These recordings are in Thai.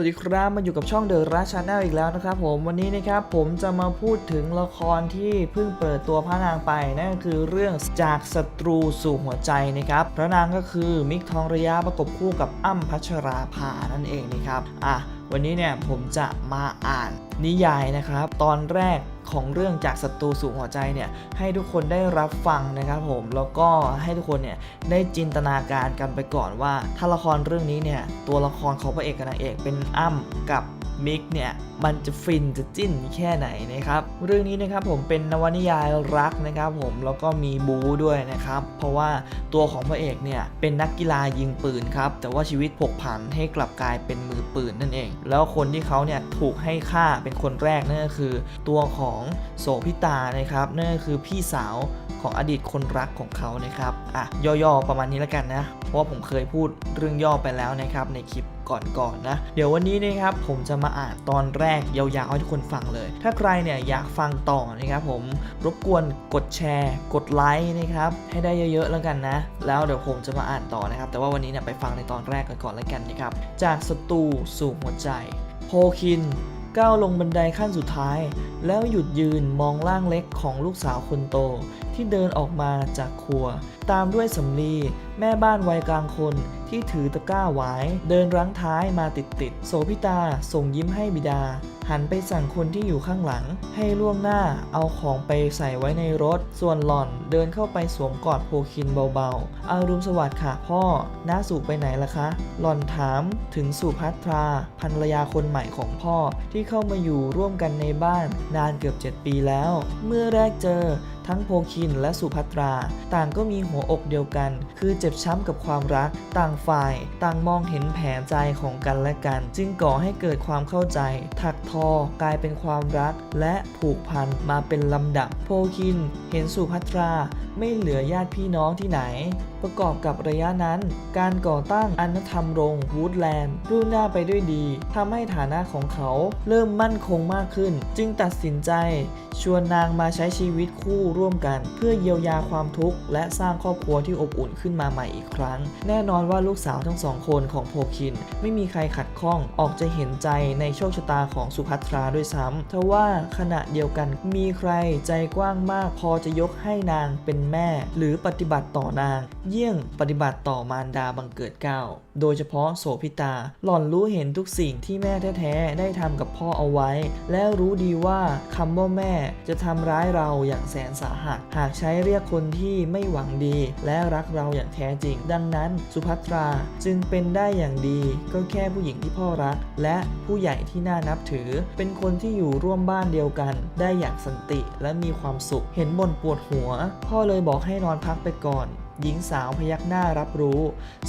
วัสดีครับมาอยู่กับช่องเดอะราชาแนลอีกแล้วนะครับผมวันนี้นะครับผมจะมาพูดถึงละครที่เพิ่งเปิดตัวพระนางไปนั่นก็คือเรื่องจากศัตรูสู่หัวใจนะครับพระนางก็คือมิกทองระยะประกบคู่กับอ้ำพัชราภานั่นเองนะครับอะวันนี้เนี่ยผมจะมาอ่านนิยายนะครับ ตอนแรก ของเรื่องจากศัตรูสู่หัวใจเนี่ยให้ทุกคนได้รับฟังนะครับผมแล้วก็ให้ทุกคนเนี่ยได้จินตนาการกันไปก่อนว่าถ้าละครเรื่องนี้เนี่ยตัวละครของพระเอกกับนางเอกเป็นอ้ำกับมิกเนี่ยมันจะฟินจะจิ้นแค่ไหนนะครับเรื่องนี้นะครับผมเป็นนวนิยายรักนะครับผมแล้วก็มีบูด้วยนะครับเพราะว่าตัวของพระเอกเนี่ยเป็นนักกีฬายิงปืนครับแต่ว่าชีวิตผกผันให้กลับกลายเป็นมือปืนนั่นเอง แล้วคนที่เขาเนี่ยถูกให้ฆ่าเป็นคนแรกนั่นก็คือ ตัวของโสพิตานะครับนั่นก็คือพี่สาวของอดีตคนรักของเขานะครับอะย่อๆประมาณนี้แล้วกันนะ เพราะว่าผมเคยพูดเรื่องย่อไปแล้วนะครับในคลิปก่อนๆนนะ เดี๋ยววันนี้นะครับผมจะมาอ่านตอนแรกยาวๆให้ทุกคนฟังเลย ถ้าใครเนี่ยอยากฟังต่อนะครับผมรบกวนกดแชร์ กดไลค์นะครับให้ได้เยอะๆแล้วกันนะ แล้วเดี๋ยวผมจะมาอ่านต่อนะครับ แต่ว่าวันนี้เนี่ยไปฟังในตอนแรกก่อนๆแล้วกันนะครับจากศัตรูสู่หัวใจ โพคิน ก้าวลงบันไดขั้นสุดท้าย แล้วหยุดยืนมองร่างเล็กของลูกสาวคนโตที่เดินออกมาจากครัว ตามด้วยสำลีแม่บ้านวัยกลางคนที่ถือตะกร้าหวาย เดินรั้งท้ายมาติดติดๆโสพิตาส่งยิ้มให้บิดา หันไปสั่งคนที่อยู่ข้างหลัง ให้ล่วงหน้าเอาของไปใส่ไว้ในรถ ส่วนหล่อนเดินเข้าไปสวมกอดโพคินเบาๆ อารุณสวัสดิ์ค่ะพ่อ น้าสู่ไปไหนล่ะคะ หล่อนถามถึงสุพัทราภรรยาคนใหม่ของพ่อที่เข้ามาอยู่ร่วมกันในบ้านนานเกือบ 7 ปีแล้ว เมื่อแรกเจอ ทั้งโพคินและสุภัตรา ต่างก็มีหัวอกเดียวกัน คือเจ็บช้ำกับความรัก ต่างฝ่าย ต่างมองเห็นแผลใจของกันและกัน จึงก่อให้เกิดความเข้าใจ ถักทอกลายเป็นความรัก และผูกพันมาเป็นลำดับ โพคิน เห็นสุภัตรา ไม่เหลือญาติพี่น้องที่ไหน ประกอบกับระยะนั้น การก่อตั้งอานธรรมรงวูดแลนด์รุ่งหน้าไปด้วยดีทำให้ฐานะของเขาเริ่มมั่นคงมากขึ้น จึงตัดสินใจ ชวนนางมาใช้ชีวิตคู่ร่วมกัน เพื่อเยียวยาความทุกข์ และสร้างครอบครัวที่อบอุ่นขึ้นมาใหม่อีกครั้ง แน่นอนว่าลูกสาวทั้งสองคนของโพคิน ไม่มีใครขัดข้องออกจะเห็นใจในโชคชะตาของสุภัทราด้วยซ้ำทว่าขณะเดียวกันมีใครใจกว้างมากพอจะยกให้นางเป็นแม่ หรือปฏิบัติต่อนางเยี่ยงปฏิบัติต่อมารดาบังเกิดเก้า โดยเฉพาะโสพิตา หล่อนรู้เห็นทุกสิ่งที่แม่แท้ๆได้ทำกับพ่อเอาไว้ และรู้ดีว่าคำว่าแม่จะทำร้ายเราอย่างแสนสาหัส หากใช้เรียกคนที่ไม่หวังดี และรักเราอย่างแท้จริง ดังนั้นสุภัทราจึงเป็นได้อย่างดีก็แค่ผู้หญิงที่พ่อรัก และผู้ใหญ่ที่น่านับถือ เป็นคนที่อยู่ร่วมบ้านเดียวกัน ได้อย่างสันติและมีความสุข เห็นบ่นปวดหัว พ่อเลยบอกให้นอนพักไปก่อน หญิงสาวพยักหน้ารับรู้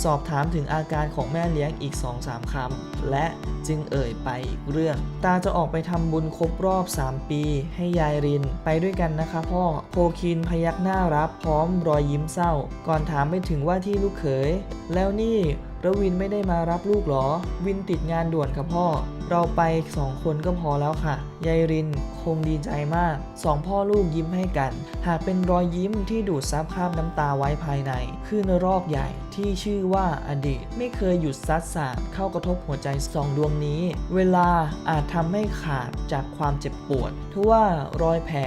สอบถามถึงอาการของแม่เลี้ยงอีก 2-3คำและจึงเอ่ยไปอีกเรื่อง ตาจะออกไปทำบุญครบรอบ 3 ปี ให้ยายริน ไปด้วยกันนะคะพ่อ โคคินพยักหน้ารับพร้อมรอยยิ้มเศร้า ก่อนถามไปถึงว่าที่ลูกเขย แล้วนี่ ระวินไม่ได้มารับลูกเหรอ วินติดงานด่วนค่ะพ่อ เราไปสองคนก็พอแล้วค่ะ ยายรินคงดีใจมาก สองพ่อลูกยิ้มให้กัน หากเป็นรอยยิ้มที่ดูดซับคราบน้ำตาไว้ภายในคลื่นรอกใหญ่ที่ชื่อว่าอดีต ไม่เคยหยุดซัดสาดเข้ากระทบหัวใจสองดวงนี้ เวลาอาจทำให้ขาดจากความเจ็บปวดทว่ารอยแผล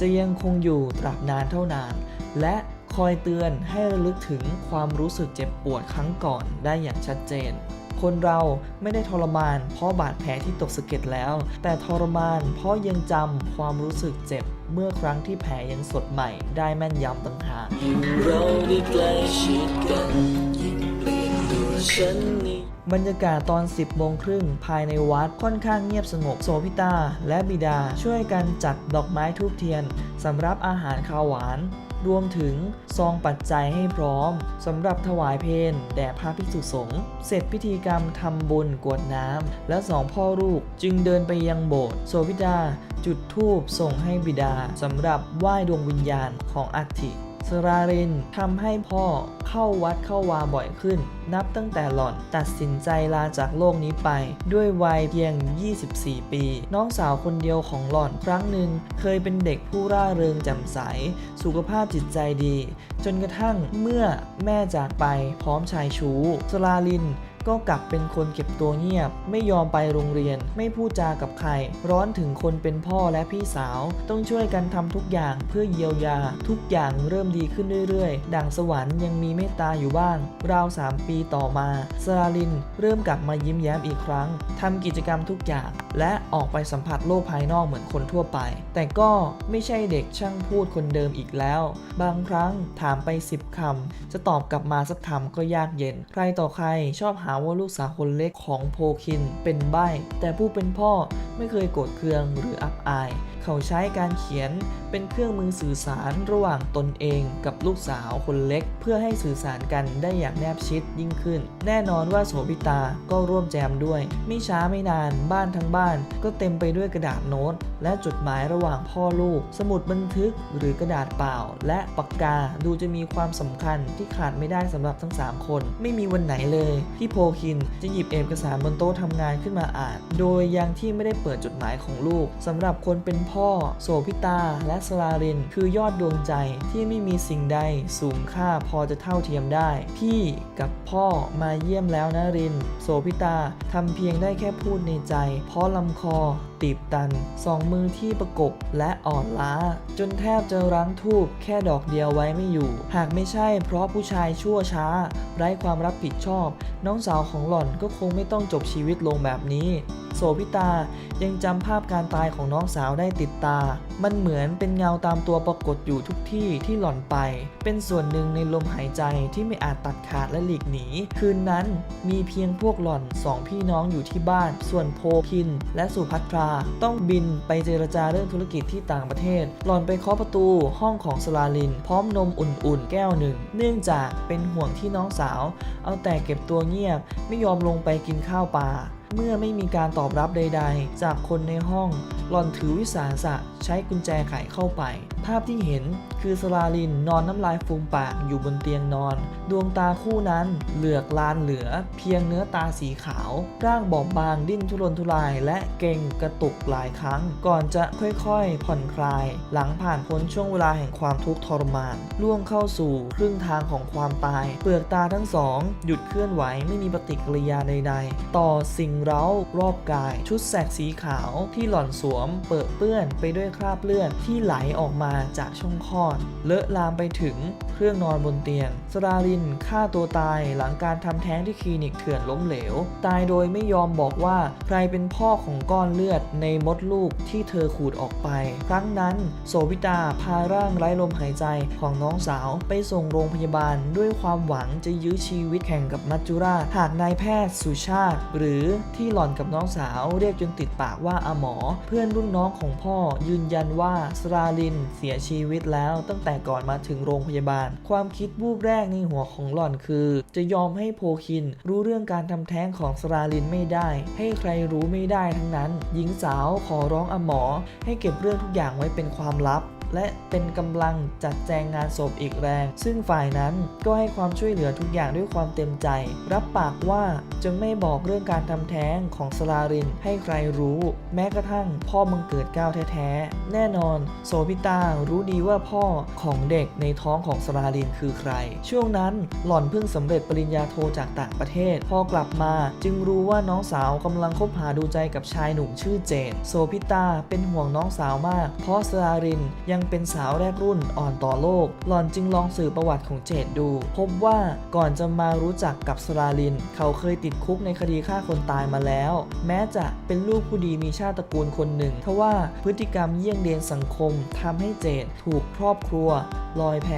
จะยังคงอยู่ตราบนานเท่านาน และ คอยเตือนให้ระลึกถึงความรู้สึกเจ็บปวดครั้งก่อนได้อย่างชัดเจน คนเราไม่ได้ทรมานเพราะบาดแผลที่ตกสะเก็ดแล้ว แต่ทรมานเพราะยังจำความรู้สึกเจ็บเมื่อครั้งที่แผลยังสดใหม่ได้แม่นยำต่างหากเราได้ใกล้ชิดกันยิ่งเปลี่ยนตัวฉันนี้บรรยากาศตอน 10โมงครึ่งภายในวัดค่อนข้างเงียบสงบโสพิตาและบิดาช่วยกันจัดดอกไม้ทูบเทียนสำหรับอาหารข้าวหวาน รวมถึงซองปัจจัยให้พร้อมสำหรับถวายเพนแด่พระภิกษุสงฆ์เสร็จพิธีกรรมทำบุญกวดน้ำและสองพ่อลูกจึงเดินไปยังโบสถ์โสวิดา จุดธูปส่งให้บิดาสำหรับไหว้ดวงวิญญาณของอัฐิ สรารินทำให้พ่อเข้าวัดเข้าวาบ่อยขึ้น นับตั้งแต่หล่อนตัดสินใจลาจากโลกนี้ไป ด้วยวัยเพียง 24 ปี น้องสาวคนเดียวของหล่อนครั้งหนึ่งเคยเป็นเด็กผู้ร่าเริงแจ่มใส สุขภาพจิตใจดี จนกระทั่งเมื่อแม่จากไปพร้อมชายชู้สราลิน ก็กลับเป็นคนเก็บตัวเงียบ ไม่ยอมไปโรงเรียน ไม่พูดจากับใคร ร้อนถึงคนเป็นพ่อและพี่สาว ต้องช่วยกันทำทุกอย่างเพื่อเยียวยา ทุกอย่างเริ่มดีขึ้นเรื่อยๆ ดังสวรรค์ยังมีเมตตาอยู่บ้าง ราว 3 ปีต่อมาสราลิน เริ่มกลับมายิ้มแย้มอีกครั้งทำกิจกรรมทุกอย่าง และออกไปสัมผัสโลกภายนอกเหมือนคนทั่วไป แต่ก็ไม่ใช่เด็กช่างพูดคนเดิมอีกแล้ว บางครั้งถามไป 10คำจะตอบกลับมาสักคำก็ยากเย็น ใครต่อใครชอบหาว่าลูกสาวคนเล็กของโพคินเป็นใบ้แต่ผู้เป็นพ่อไม่เคยโกรธเคืองหรืออับอาย เขาใช้การเขียนเป็นเครื่องมือสื่อสารระหว่างตนเองกับลูกสาวคนเล็ก เพื่อให้สื่อสารกันได้อย่างแนบชิดยิ่งขึ้น แน่นอนว่าโสภิตาก็ร่วมแจมด้วย ไม่ช้าไม่นานบ้านทั้งบ้าน ก็เต็มไปด้วยกระดาษโน้ต และจดหมายระหว่างพ่อลูก สมุดบันทึกหรือกระดาษเปล่า และปากกาดูจะมีความสำคัญที่ขาดไม่ได้สำหรับทั้ง 3 คน ไม่มีวันไหนเลยที่โพคินจะหยิบเอกสารบนโต๊ะทำงานขึ้นมาอ่าน โดยยังที่ไม่ได้เปิดจดหมายของลูกสำหรับคนเป็นพ่อโสพิตา และสลาริน คือยอดดวงใจที่ไม่มีสิ่งใดสูงค่าพอจะเท่าเทียมได้ พี่กับพ่อมาเยี่ยมแล้วนะริน โสพิตาทำเพียงได้แค่พูดในใจ เพราะลำคอตีบตันสองมือที่ประกบและอ่อนล้า จนแทบจะรั้งทูบแค่ดอกเดียวไว้ไม่อยู่ หากไม่ใช่เพราะผู้ชายชั่วช้า ไร้ความรับผิดชอบ น้องสาวของหล่อนก็คงไม่ต้องจบชีวิตลงแบบนี้ โสพิตายังจำภาพการตายของน้องสาวได้ติดตา มันเหมือนเป็นเงาตามตัวปรากฏอยู่ทุกที่ที่หล่อนไป เป็นส่วนหนึ่งในลมหายใจที่ไม่อาจตัดขาดและหลีกหนี คืนนั้นมีเพียงพวกหล่อนสองพี่น้องอยู่ที่บ้าน ส่วนโพคิน และสุภัทรา ต้องบินไปเจรจาเรื่องธุรกิจที่ต่างประเทศ หล่อนไปเคาะประตูห้องของสลาลิน พร้อมนมอุ่นๆ แก้วหนึ่ง เนื่องจากเป็นห่วงที่น้องสาว เอาแต่เก็บตัวเงียบไม่ยอมลงไปกินข้าวปลา เมื่อไม่มีการตอบรับใด ๆ จากคนในห้องหล่อนถือวิสาสะใช้กุญแจไขเข้าไปภาพที่เห็นคือสลาลินนอนน้ำลายฟูมปากอยู่บนเตียงนอน ดวงตาคู่นั้นเหลือกลานเหลือ เพียงเนื้อตาสีขาว ร่างบอบบางดิ้นทุรนทุราย และเก่งกระตุกหลายครั้ง ก่อนจะค่อยๆ ผ่อนคลาย หลังผ่านพ้นช่วงเวลาแห่งความทุกข์ทรมาน ล่วงเข้าสู่ครึ่งทางของความตาย เปลือกตาทั้งสองหยุดเคลื่อนไหวไม่มีปฏิกิริยาใดๆ ต่อสิ่งเร้ารอบกาย ชุดแสกสีขาวที่หล่อนสวม เปิดเปื้อนไปด้วยคราบเลือดที่ไหลออกมาจากช่องคลอด เลอะลามไปถึงเครื่องนอนบนเตียง สราลินฆ่าตัวตายหลังการทำแท้งที่คลินิกเถื่อนล้มเหลว ตายโดยไม่ยอมบอกว่าใครเป็นพ่อของก้อนเลือดในมดลูกที่เธอขูดออกไป ครั้งนั้น โสวิตาพาร่างไร้ลมหายใจของน้องสาวไปส่งโรงพยาบาลด้วยความหวังจะยื้อชีวิตแข่งกับมัจจุราชหากนายแพทย์สุชาติ หรือที่หล่อนกับน้องสาวเรียกจนติดปากว่าอาหมอ เพื่อนรุ่นน้องของพ่อยืนยันว่าสราลินเสียชีวิตแล้วตั้งแต่ก่อนมาถึงโรงพยาบาล ความคิดวูบแรกในหัวของหล่อนคือ จะยอมให้โพคินรู้เรื่องการทำแท้งของสราลินไม่ได้ ให้ใครรู้ไม่ได้ทั้งนั้น หญิงสาวขอร้องอหมอ ให้เก็บเรื่องทุกอย่างไว้เป็นความลับ และเป็นกำลังจัดแจงงานศพอีกแรง ซึ่งฝ่ายนั้นก็ให้ความช่วยเหลือทุกอย่างด้วยความเต็มใจ รับปากว่าจะไม่บอกเรื่องการทำแท้งของสลารินให้ใครรู้ แม้กระทั่งพ่อมังเกิดก้าวแท้ๆ แน่นอนโสพิตารู้ดีว่าพ่อของเด็กในท้องของสลารินคือใคร ช่วงนั้นหล่อนเพิ่งสำเร็จปริญญาโทจากต่างประเทศ พอกลับมาจึงรู้ว่าน้องสาวกำลังคบหาดูใจกับชายหนุ่มชื่อเจนโสพิตาเป็นห่วงน้องสาวมาก เพราะสลารินยังเป็นสาวแรกรุ่นอ่อนต่อโลก หล่อนจึงลองสืบประวัติของเจดดู พบว่าก่อนจะมารู้จักกับสลาลิน เขาเคยติดคุกในคดีฆ่าคนตายมาแล้ว แม้จะเป็นลูกผู้ดีมีชาติตระกูลคนหนึ่งทว่าพฤติกรรมเยี่ยงเดียนสังคมทำให้เจดถูกครอบครัวลอยแพ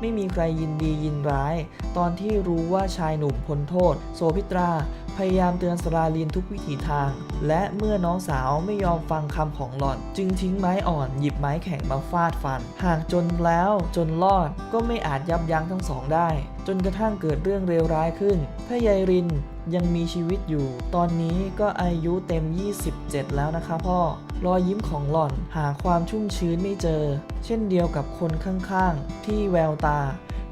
ไม่มีใครยินดียินร้าย ตอนที่รู้ว่าชายหนุ่มพ้นโทษโสพิตรา พยายามเตือนสราลินทุกวิถีทาง และเมื่อน้องสาวไม่ยอมฟังคำของหล่อน จึงทิ้งไม้อ่อนหยิบไม้แข็งมาฟาดฟัน หากจนแล้วจนรอดก็ไม่อาจยับยั้งทั้งสองได้ จนกระทั่งเกิดเรื่องเลวร้ายขึ้น ถ้ายายริน ยังมีชีวิตอยู่ ตอนนี้ก็อายุเต็ม 27 แล้วนะคะพ่อ รอยยิ้มของหล่อนหาความชุ่มชื้นไม่เจอ เช่นเดียวกับคนข้างๆ ที่แววตา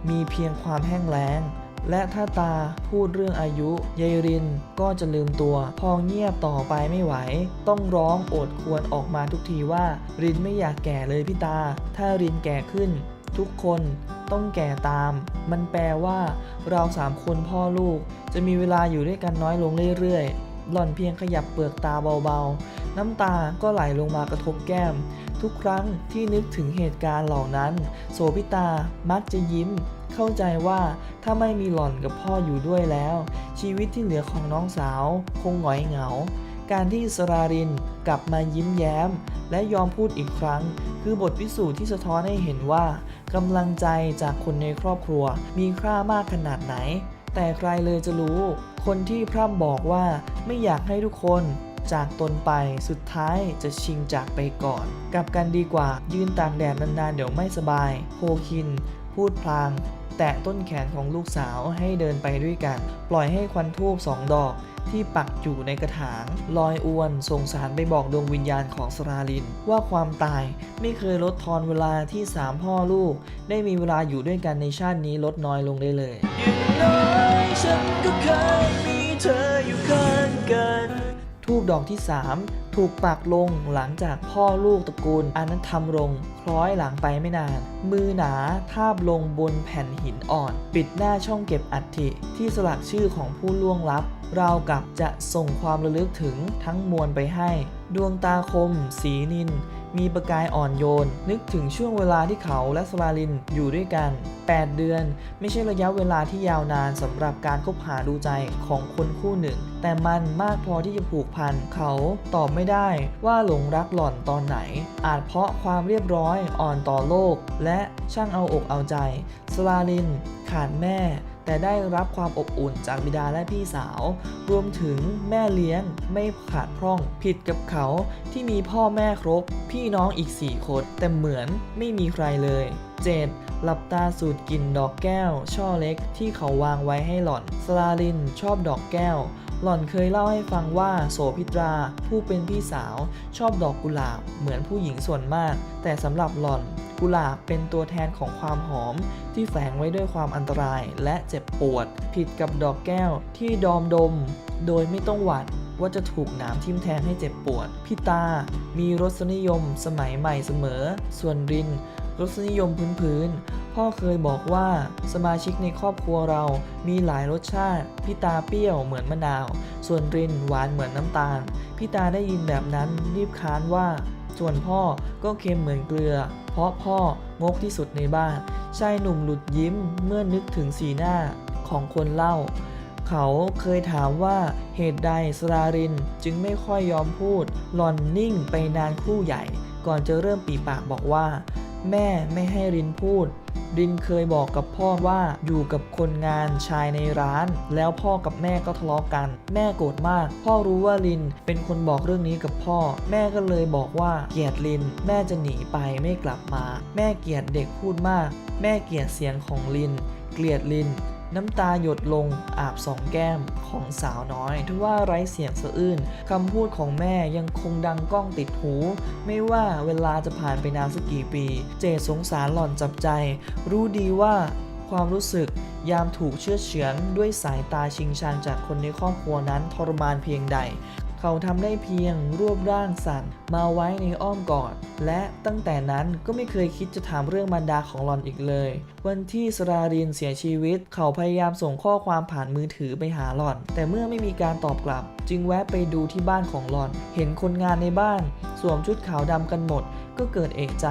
มีเพียงความแห้งแล้ง และถ้าตาพูดเรื่องอายุยายรินก็จะลืมตัว พอเงียบต่อไปไม่ไหว ต้องร้องโอดควรออกมาทุกทีว่า รินไม่อยากแก่เลยพี่ตา ถ้ารินแก่ขึ้น ทุกคน ต้องแก่ตาม มันแปลว่า เราสามคนพ่อลูก จะมีเวลาอยู่ด้วยกันน้อยลงเรื่อยๆ หล่อนเพียงขยับเปลือกตาเบาๆ น้ำตาก็ไหลลงมากระทบแก้ม ทุกครั้งที่นึกถึงเหตุการณ์เหล่านั้น โสพิตามักจะยิ้ม เข้าใจว่าถ้าไม่มีหล่อนกับพ่ออยู่ด้วยแล้ว ชีวิตที่เหลือของน้องสาว คงหงอยเหงา การที่สรารินกลับมายิ้มแย้ม และยอมพูดอีกครั้ง คือบทพิสูจน์ที่สะท้อนให้เห็นว่ากำลังใจจากคนในครอบครัว มีค่ามากขนาดไหน แต่ใครเลยจะรู้ คนที่พร่ำบอกว่าไม่อยากให้ทุกคนจากตนไปสุดท้ายจะชิงจากไปก่อน กลับกันดีกว่า ยืนตากแดดนานๆ เดี๋ยวไม่สบายโฮคิน พูดพลาง แตะต้นแขนของลูกสาวให้เดินไปด้วยกัน ปล่อยให้ควันทูบสองดอก ที่ปักอยู่ในกระถางลอยอวนส่งสารไปบอกดวงวิญญาณของสราลิน ว่าความตายไม่เคยลดทอนเวลาที่สามพ่อลูก ได้มีเวลาอยู่ด้วยกันในชาตินี้ลดน้อยลงได้เลยอย่างน้อยฉันก็เคยมีเธออยู่ข้างกัน ทูบดอกที่ 3 ถูกปักลงหลังจากพ่อลูกตระกูลอนันทำรงคล้อยหลังไปไม่นาน มือหนาทาบลงบนแผ่นหินอ่อน ปิดหน้าช่องเก็บอัฐิที่สลักชื่อของผู้ล่วงลับเรากับจะส่งความระลึกถึงทั้งมวลไปให้ ดวงตาคม สีนิน มีประกายอ่อนโยน นึกถึงช่วงเวลาที่เขาและสลาลินอยู่ด้วยกัน 8 เดือน ไม่ใช่ระยะเวลาที่ยาวนานสำหรับการคบหาดูใจของคนคู่หนึ่ง แต่มันมากพอที่จะผูกพัน เขาตอบไม่ได้ว่าหลงรักหล่อนตอนไหน อาจเพราะความเรียบร้อยอ่อนต่อโลก และช่างเอาอกเอาใจสลาลิน ขาดแม่ แต่ได้รับความอบอุ่นจากบิดาและพี่สาว รวมถึงแม่เลี้ยงไม่ขาดพร่อง ผิดกับเขาที่มีพ่อแม่ครบ พี่น้องอีก 4 คน แต่เหมือนไม่มีใครเลยเจดหลับตาสูดกลิ่นดอกแก้ว ช่อเล็กที่เขาวางไว้ให้หล่อน สลาลินชอบดอกแก้ว หล่อนเคยเล่าให้ฟังว่าโสพิตรา ผู้เป็นพี่สาว ชอบดอกกุหลาบเหมือนผู้หญิงส่วนมาก แต่สำหรับหล่อน กุหลาบเป็นตัวแทนของความหอม ที่แฝงไว้ด้วยความอันตรายและเจ็บปวด ผิดกับดอกแก้วที่ดอมดม โดยไม่ต้องหวัดว่าจะถูกหนามทิ่มแทงให้เจ็บปวด พี่ตา มีรสนิยมสมัยใหม่เสมอ ส่วนริน รสนิยมพื้นๆ พ่อเคยบอกว่าสมาชิกในครอบครัวเรามีหลายรสชาติ พี่ตาเปรี้ยวเหมือนมะนาว ส่วนรินหวานเหมือนน้ำตาล พี่ตาได้ยินแบบนั้นรีบค้านว่า ส่วนพ่อก็เค็มเหมือนเกลือ เพราะพ่องกที่สุดในบ้าน ชายหนุ่มหลุดยิ้มเมื่อนึกถึงสีหน้าของคนเล่า เขาเคยถามว่าเหตุใดสรารินจึงไม่ค่อยยอมพูดหลอนนิ่งไปนานคู่ใหญ่ ก่อนจะเริ่มปีปากบอกว่า แม่ไม่ให้รินพูด รินเคยบอกกับพ่อว่าอยู่กับคนงานชายในร้าน แล้วพ่อกับแม่ก็ทะเลาะกัน แม่โกรธมาก พ่อรู้ว่ารินเป็นคนบอกเรื่องนี้กับพ่อ แม่ก็เลยบอกว่าเกลียดริน แม่จะหนีไปไม่กลับมา แม่เกลียดเด็กพูดมาก แม่เกลียดเสียงของริน เกลียดลิน น้ำตาหยดลงอาบสองแก้มของสาวน้อยทว่าไร้เสียงสะอื้นคำพูดของแม่ยังคงดังก้องติดหู ไม่ว่าเวลาจะผ่านไปนานสักกี่ปี เจดสงสารหล่อนจับใจ รู้ดีว่าความรู้สึกยามถูกเชื่อเฉือนด้วยสายตาชิงชังจากคนในครอบครัวนั้นทรมานเพียงใด เขาทำได้เพียงรวบร่างสันมาไว้ในอ้อมกอด และตั้งแต่นั้นก็ไม่เคยคิดจะถามเรื่องมารดาของหลอนอีกเลย วันที่สรารินเสียชีวิต เขาพยายามส่งข้อความผ่านมือถือไปหาหลอน แต่เมื่อไม่มีการตอบกลับ จึงแวะไปดูที่บ้านของหลอน เห็นคนงานในบ้าน สวมชุดขาวดำกันหมด ก็เกิดเอกใจ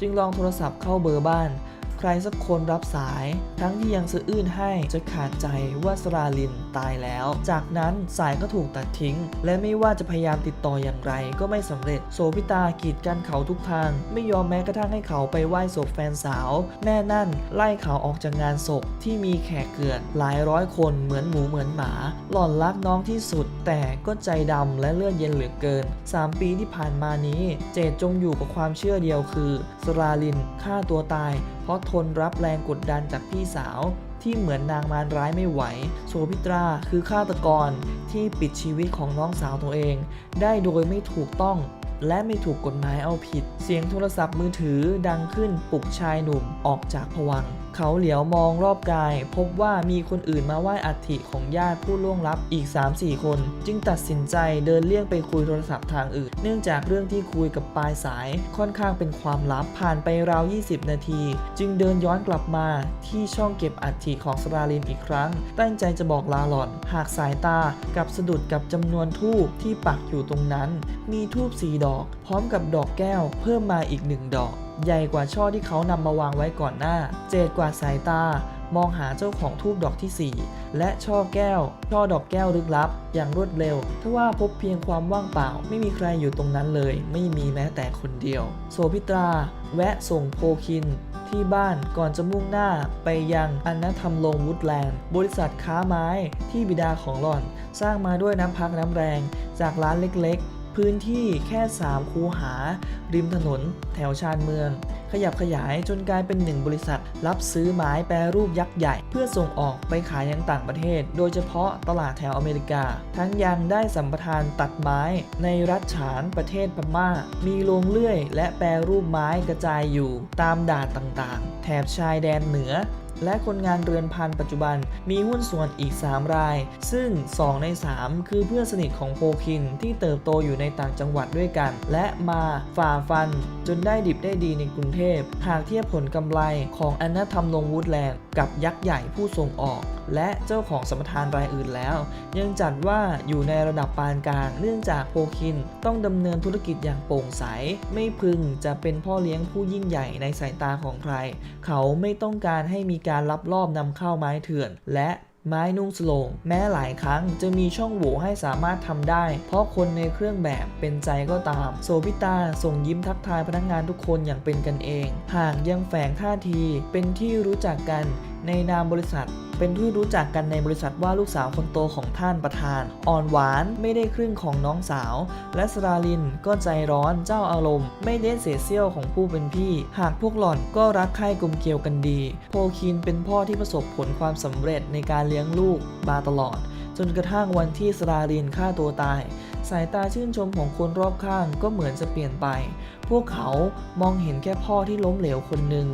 จึงลองโทรศัพท์เข้าเบอร์บ้าน ใครสักคนรับสาย ทั้งที่ยังสะอื้นให้จะขาดใจว่าสราลินตายแล้ว จากนั้นสายก็ถูกตัดทิ้ง และไม่ว่าจะพยายามติดต่ออย่างไรก็ไม่สำเร็จ โสพิตากีดกันเขาทุกทาง ไม่ยอมแม้กระทั่งให้เขาไปไหว้ศพแฟนสาว แม่นั่นไล่เขาออกจากงานศพที่มีแขกเกือนหลายร้อยคนเหมือนหมูเหมือนหมา หล่อนรักน้องที่สุด แต่ก็ใจดำและเลือดเย็นเหลือเกิน 3 ปีที่ผ่านมานี้ เจดจงอยู่กับความเชื่อเดียวคือ สราลินฆ่าตัวตาย ราะทนรับแรงกดดันจากพี่สาวที่เหมือนนางมารร้ายไม่ไหว โสพิตราคือฆาตกรที่ปิดชีวิตของน้องสาวตัวเอง ได้โดยไม่ถูกต้องและไม่ถูกกฎหมายเอาผิด เสียงโทรศัพท์มือถือดังขึ้นปลุกชายหนุ่มออกจากผวัง เขาเหลียวมองรอบกาย พบว่ามีคนอื่นมาไหว้อัฐิของญาติผู้ล่วงลับอีก 3-4 คน จึงตัดสินใจเดินเลี่ยงไปคุยโทรศัพท์ทางอื่น เนื่องจากเรื่องที่คุยกับปลายสายค่อนข้างเป็นความลับผ่านไปราว 20 นาที จึงเดินย้อนกลับมาที่ช่องเก็บอัฐิของสราลินอีกครั้ง ตั้งใจจะบอกลาหลอน หากสายตากับสะดุดกับจำนวนทูบที่ปักอยู่ตรงนั้น มีทูบสีดอก พร้อมกับดอกแก้ว เพิ่มมาอีกหนึ่งดอก ใหญ่กว่าช่อที่เขานำมาวางไว้ก่อนหน้า เจดกว่าสายตามองหาเจ้าของทูบดอกที่ 4 และช่อแก้ว ช่อดอกแก้วลึกลับ อย่างรวดเร็วทว่าพบเพียงความว่างเปล่า ไม่มีใครอยู่ตรงนั้นเลย ไม่มีแม้แต่คนเดียว โสพิตรา แวะส่งโพคิน ที่บ้านก่อนจะมุ่งหน้าไปยังอันนธรรมลงวูดแลนด์ บริษัทค้าไม้ที่บิดาของหล่อน สร้างมาด้วยน้ำพักน้ำแรง จากร้านเล็กๆ พื้นที่แค่ 3 คูหา ริมถนน แถวชานเมือง ขยับขยายจนกลายเป็นหนึ่งบริษัท รับซื้อไม้แปรรูปยักษ์ใหญ่ เพื่อส่งออกไปขายยังต่างประเทศ โดยเฉพาะตลาดแถวอเมริกา ทั้งยังได้สัมปทานตัดไม้ ในรัฐฉานประเทศพม่า มีโรงเลื่อย และแปรรูปไม้กระจายอยู่ตามด่านต่างๆ แถบชายแดนเหนือ และคนงานเรือนพันปัจจุบันมีหุ้นส่วนอีก 3 ราย ซึ่ง 2 ใน 3 คือเพื่อนสนิทของโพคินที่เติบโตอยู่ในต่างจังหวัดด้วยกัน และมาฝ่าฟัน จนได้ดิบได้ดีในกรุงเทพ หากเทียบผลกำไรของอนาธรรมลงวูดแลนด์กับยักษ์ใหญ่ผู้ส่งออกและเจ้าของสมปทานรายอื่นแล้ว ยังจัดว่าอยู่ในระดับปานกลางเนื่องจากโพคินต้องดำเนินธุรกิจอย่างโปร่งใส ไม่พึงจะเป็นพ่อเลี้ยงผู้ยิ่งใหญ่ในสายตาของใคร เขาไม่ต้องการให้มีการลับลอบนำเข้าไม้เถื่อน และไม้นุ่งสโลง แม้หลายครั้งจะมีช่องโหว่ให้สามารถทำได้ เพราะคนในเครื่องแบบเป็นใจก็ตาม โซพิตาส่งยิ้มทักทายพนักงานทุกคนอย่างเป็นกันเอง หากยังแฝงท่าทีเป็นที่รู้จักกัน ในนามบริษัท เป็นที่รู้จักกันในบริษัทว่าลูกสาวคนโตของท่านประธาน อ่อนหวานไม่ได้ครึ่งของน้องสาว และสราลินก็ใจร้อนเจ้าอารมณ์ ไม่ได้เสียเสี้ยวของผู้เป็นพี่ หากพวกหล่อนก็รักใคร่กลมเกลียวกันดี โพคินเป็นพ่อที่ประสบผลความสำเร็จในการเลี้ยงลูกมาตลอด จนกระทั่งวันที่สราลินฆ่าตัวตาย สายตาชื่นชมของคนรอบข้างก็เหมือนจะเปลี่ยนไป พวกเขามองเห็นแค่พ่อที่ล้มเหลวคนหนึ่ง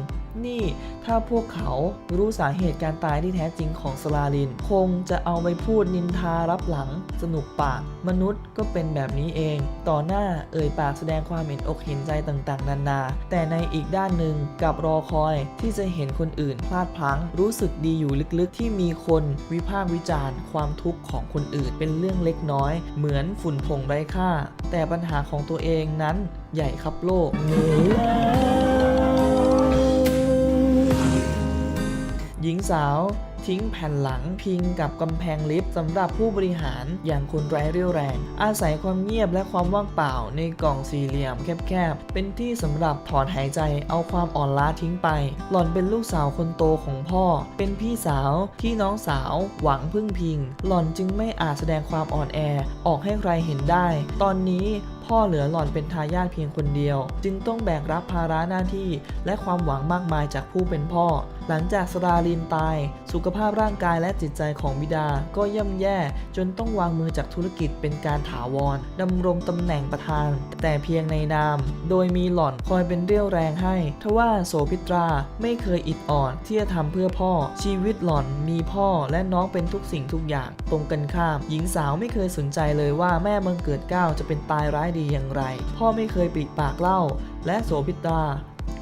นี่ถ้าพวกเขารู้สาเหตุการตายที่แท้จริงของสลาลิน คงจะเอาไปพูดนินทารับหลัง สนุกปาก มนุษย์ก็เป็นแบบนี้เอง ต่อหน้าเอ่ยปากแสดงความเห็นอกเห็นใจต่างๆ นานา แต่ในอีกด้านหนึ่งกับรอคอยที่จะเห็นคนอื่นพลาดพลั้ง รู้สึกดีอยู่ลึกๆ ที่มีคนวิพากษ์วิจารณ์ ความทุกข์ของคนอื่นเป็นเรื่องเล็กน้อย เหมือนฝุ่นผงไร้ค่า แต่ปัญหาของตัวเองนั้น ใหญ่ครับโลก หญิงสาวทิ้งแผ่นหลังพิงกับกำแพงลิฟต์สำหรับผู้บริหารอย่างคนไร้เรี่ยวแรง อาศัยความเงียบและความว่างเปล่าในกล่องสี่เหลี่ยมแคบๆ เป็นที่สำหรับถอนหายใจเอาความอ่อนล้าทิ้งไป หล่อนเป็นลูกสาวคนโตของพ่อ เป็นพี่สาวที่น้องสาวหวังพึ่งพิง หล่อนจึงไม่อาจแสดงความอ่อนแอออกให้ใครเห็นได้ ตอนนี้ พ่อเหลือหล่อนเป็นทายาทเพียงคนเดียว จึงต้องแบกรับภาระหน้าที่ และความหวังมากมายจากผู้เป็นพ่อ หลังจากสราลินตาย สุขภาพร่างกายและจิตใจของบิดาก็ย่ำแย่จนต้องวางมือจากธุรกิจเป็นการถาวรดำรงตำแหน่งประธาน แต่เพียงในนาม โดยมีหล่อนคอยเป็นเรี่ยวแรงให้ทว่าโสพิตราไม่เคยอิดอ่อนที่จะทำเพื่อพ่อ ชีวิตหล่อนมีพ่อและน้องเป็นทุกสิ่งทุกอย่าง ตรงกันข้าม หญิงสาวไม่เคยสนใจเลยว่าแม่บังเกิดเก้าจะเป็นตายร้ายดีอย่างไร พ่อไม่เคยปริปากเล่า และโสพิตา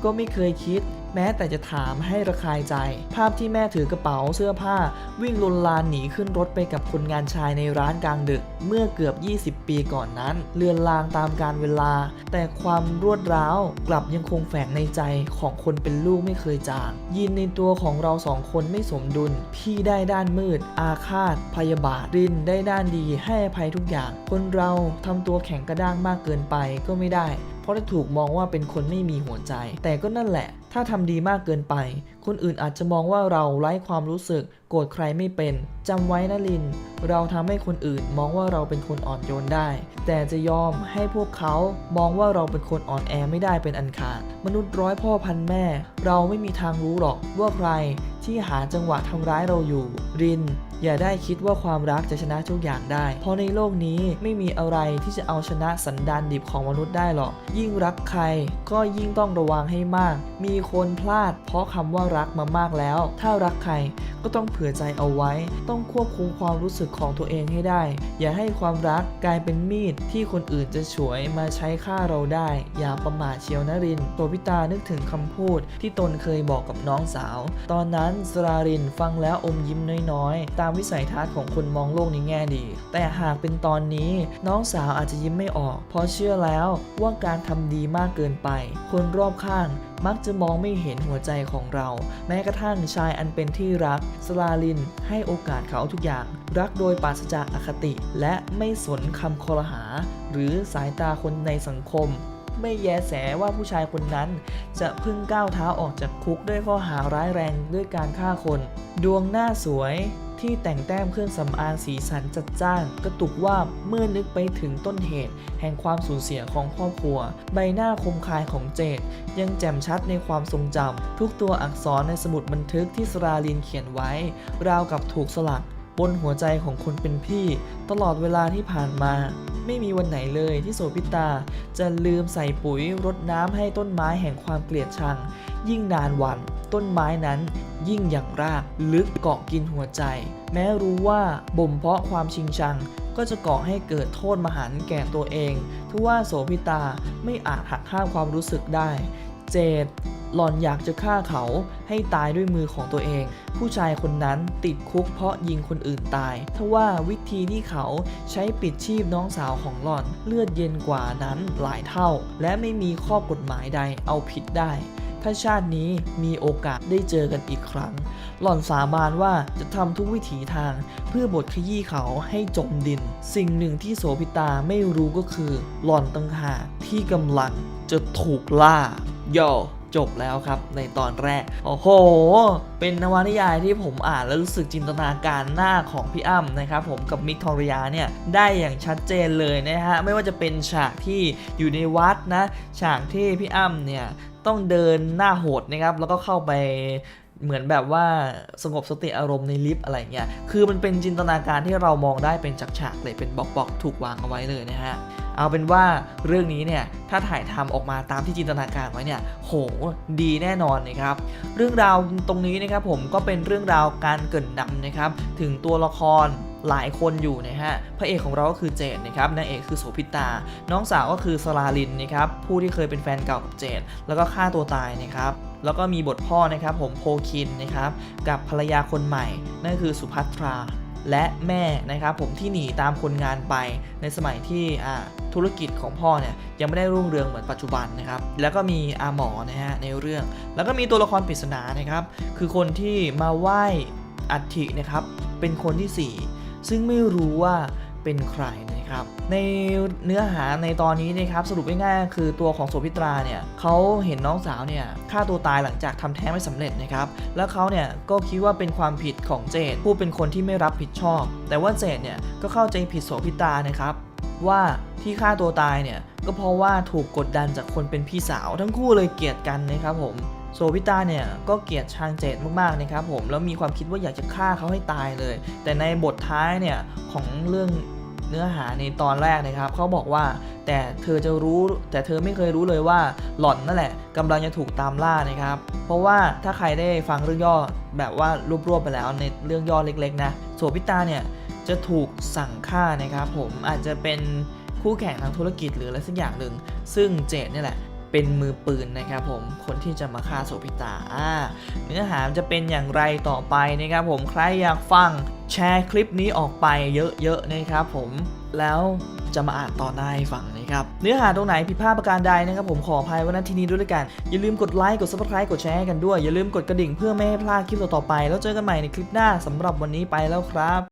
ก็ไม่เคยคิด แม้แต่จะถามให้ระคายใจ ภาพที่แม่ถือกระเป๋าเสื้อผ้า วิ่งลนลานหนีขึ้นรถไปกับคนงานชายในร้านกลางดึก เมื่อเกือบ 20 ปีก่อนนั้น เลือนลางตามการเวลา แต่ความรวดร้าวกลับยังคงแฝงในใจของคนเป็นลูกไม่เคยจาง ยินในตัวของเราสองคนไม่สมดุล พี่ได้ด้านมืด อาฆาต พยาบาทรินได้ด้านดีให้อภัยทุกอย่าง คนเราทำตัวแข็งกระด้างมากเกินไปก็ไม่ได้ เพราะจะถูกมองว่าเป็นคนไม่มีหัวใจ แต่ก็นั่นแหละ ถ้าทำดีมากเกินไป คนอื่นอาจจะมองว่าเราไร้ความรู้สึก โกรธใครไม่เป็นจำไว้นะลิน เราทำให้คนอื่นมองว่าเราเป็นคนอ่อนโยนได้ แต่จะยอมให้พวกเขามองว่าเราเป็นคนอ่อนแอไม่ได้เป็นอันขาด มนุษย์ร้อยพ่อพันแม่ เราไม่มีทางรู้หรอกว่าใครที่หาจังหวะทำร้ายเราอยู่ ริน อย่าได้คิดว่าความรักจะชนะทุกอย่างได้ เพราะในโลกนี้ไม่มีอะไรที่จะเอาชนะสันดานดิบของมนุษย์ได้หรอก ยิ่งรักใครก็ยิ่งต้องระวังให้มาก มีคนพลาด เพราะคำว่ารักมามากแล้ว ถ้ารักใครก็ต้องเผื่อใจเอาไว้ ต้องควบคุมความรู้สึกของตัวเองให้ได้ อย่าให้ความรักกลายเป็นมีดที่คนอื่นจะฉวยมาใช้ฆ่าเราได้ อย่าประมาทเชียวนะรินโสพิตานึกถึงคำพูดที่ตนเคยบอกกับน้องสาว ตอนนั้นสรารินฟังแล้วอมยิ้มน้อยๆ ตามวิสัยทัศน์ของคนมองโลกในแง่ดี แต่หากเป็นตอนนี้น้องสาวอาจจะยิ้มไม่ออก เพราะเชื่อแล้วว่าการทำดีมากเกินไป คนรอบข้างมักจะมองไม่เห็นหัวใจของเรา แม้กระทั่งชายอันเป็นที่รัก สลาลินให้โอกาสเขาทุกอย่าง รักโดยปราศจากอคติ และไม่สนคำคอรหา หรือสายตาคนในสังคมไม่แยแสว่าผู้ชายคนนั้น จะเพึ่งก้าวเท้าออกจากคุกด้วยข้อหาร้ายแรงด้วยการฆ่าคน ดวงหน้าสวย ที่แต่งแต้มเครื่องสำอางสีสันจัดจ้านกระตุกว่าเมื่อนึกไปถึงต้นเหตุ แห่งความสูญเสียของครอบครัว ใบหน้าคมคายของเจดยังแจ่มชัดในความทรงจำทุกตัวอักษรในสมุดบันทึกที่สราลินเขียนไว้ ราวกับถูกสลักบนหัวใจของคนเป็นพี่ ตลอดเวลาที่ผ่านมา ไม่มีวันไหนเลยที่โสพิตา จะลืมใส่ปุ๋ยรดน้ำให้ต้นไม้แห่งความเกลียดชัง ยิ่งนานวัน ต้นไม้นั้นยิ่งอย่างรากลึกเกาะกินหัวใจ แม้รู้ว่าบ่มเพาะความชิงชัง ก็จะก่อให้เกิดโทษมหันแก่ตัวเองทว่าโสพิตาไม่อาจหักห้ามความรู้สึกได้ เจดหล่อนอยากจะฆ่าเขาให้ตายด้วยมือของตัวเอง ผู้ชายคนนั้นติดคุกเพราะยิงคนอื่นตาย ทว่าวิธีที่เขาใช้ปิดชีพน้องสาวของหล่อนเลือดเย็นกว่านั้นหลายเท่า และไม่มีข้อกฎหมายใดเอาผิดได้ ถ้าชาตินี้มีโอกาสได้เจอกันอีกครั้ง หล่อนสาบานว่าจะทำทุกวิถีทางเพื่อบทขยี้เขาให้จมดิน สิ่งหนึ่งที่โสพิตาไม่รู้ก็คือ หล่อนตั้งหากที่กำลังจะถูกล่าย่อ จบแล้วครับในตอนแรก โอ้โห เป็นนวนิยายที่ผมอ่านแล้วรู้สึกจินตนาการหน้าของพี่อ้ำนะครับผมกับมิกทองริยาเนี่ยได้อย่างชัดเจนเลยนะฮะไม่ว่าจะเป็นฉากที่อยู่ในวัดนะฉากที่พี่อ้ำเนี่ยต้องเดินหน้าโหดนะครับแล้วก็เข้าไป เหมือนแบบว่าสงบสติอารมณ์ในลิฟต์อะไรเงี้ย คือมันเป็นจินตนาการที่เรามองได้เป็นฉากๆเลยเป็นบล็อกๆถูกวางเอาไว้เลยนะฮะ เอาเป็นว่าเรื่องนี้เนี่ยถ้าถ่ายทำออกมาตามที่จินตนาการไว้เนี่ยโหดีแน่นอนนะครับ เรื่องราวตรงนี้นะครับผมก็เป็นเรื่องราวการเกรินนำนะครับ ถึงตัวละครหลายคนอยู่นะฮะ พระเอกของเราก็คือเจดนะครับ นางเอกคือโสพิตา น้องสาวก็คือสลาลินนะครับ ผู้ที่เคยเป็นแฟนเก่ากับเจดแล้วก็ฆ่าตัวตายนะครับ แล้วก็มีบทพ่อนะครับผมโพคินนะครับกับภรรยาคนใหม่ นั่นคือสุภัทราและแม่นะครับผมที่หนีตามคนงานไปในสมัยที่ธุรกิจของพ่อเนี่ยยังไม่ได้รุ่งเรืองเหมือนปัจจุบันนะครับ แล้วก็มีอาหมอนะฮะในเรื่อง แล้วก็มีตัวละครปริศนานะครับ คือคนที่มาไหว้อัฐินะครับเป็นคนที่ 4 ซึ่งไม่รู้ว่าเป็นใครนะ ครับในเนื้อหาในตอนนี้นะครับสรุปง่ายๆคือตัวของโสภิตราเนี่ยเขาเห็นน้องสาวเนี่ยฆ่าตัวตายหลังจากทำแท้งไม่สำเร็จนะครับแล้วเขาเนี่ยก็คิดว่าเป็นความผิดของเจดผู้เป็นคนที่ไม่รับผิดชอบ แต่ว่าเจดเนี่ยก็เข้าใจผิดโสภิตรานะครับว่าที่ฆ่าตัวตายเนี่ยก็เพราะว่าถูกกดดันจากคนเป็นพี่สาวทั้งคู่เลยเกลียดกันนะครับผมโซพิตาเนี่ยก็เกลียดชางเจตมากๆนะครับผมแล้วมีความคิดว่าอยากจะฆ่าเขาให้ตายเลย แต่ในบทท้ายเนี่ยของเรื่อง เนื้อหาในตอนแรกนะครับเขาบอกว่าแต่เธอจะรู้แต่เธอไม่เคยรู้เลยว่าหล่อนนั่นแหละกำลังจะถูกตามล่านะครับ เพราะว่าถ้าใครได้ฟังเรื่องย่อแบบว่ารวบๆไปแล้วในเรื่องย่อเล็ก ๆ นะโสพิตาเนี่ยจะถูกสั่งฆ่านะครับ ผมอาจจะเป็นคู่แข่งทางธุรกิจหรืออะไรสักอย่างหนึ่งซึ่งเจดเนี่ยแหละ เป็นมือปืนนะครับผมคนที่จะมาฆ่าโสพิตาอ่าเนื้อหาจะเป็นอย่างไรต่อไปนะครับผมใครอยากฟังแชร์คลิปนี้ออกไปเยอะๆนะครับผมแล้วจะมาอ่านต่อหน้าให้ฟังนะครับเนื้อหาตรงไหนผิดพลาดประการใดนะครับผมขออภัยวันนี้ทีนี้ด้วยกัน อย่าลืมกดไลค์กด subscribe กดแชร์กันด้วย อย่าลืมกดกระดิ่งเพื่อไม่ให้พลาดคลิปต่อๆไป แล้วเจอกันใหม่ในคลิปหน้าสำหรับวันนี้ไปแล้วครับ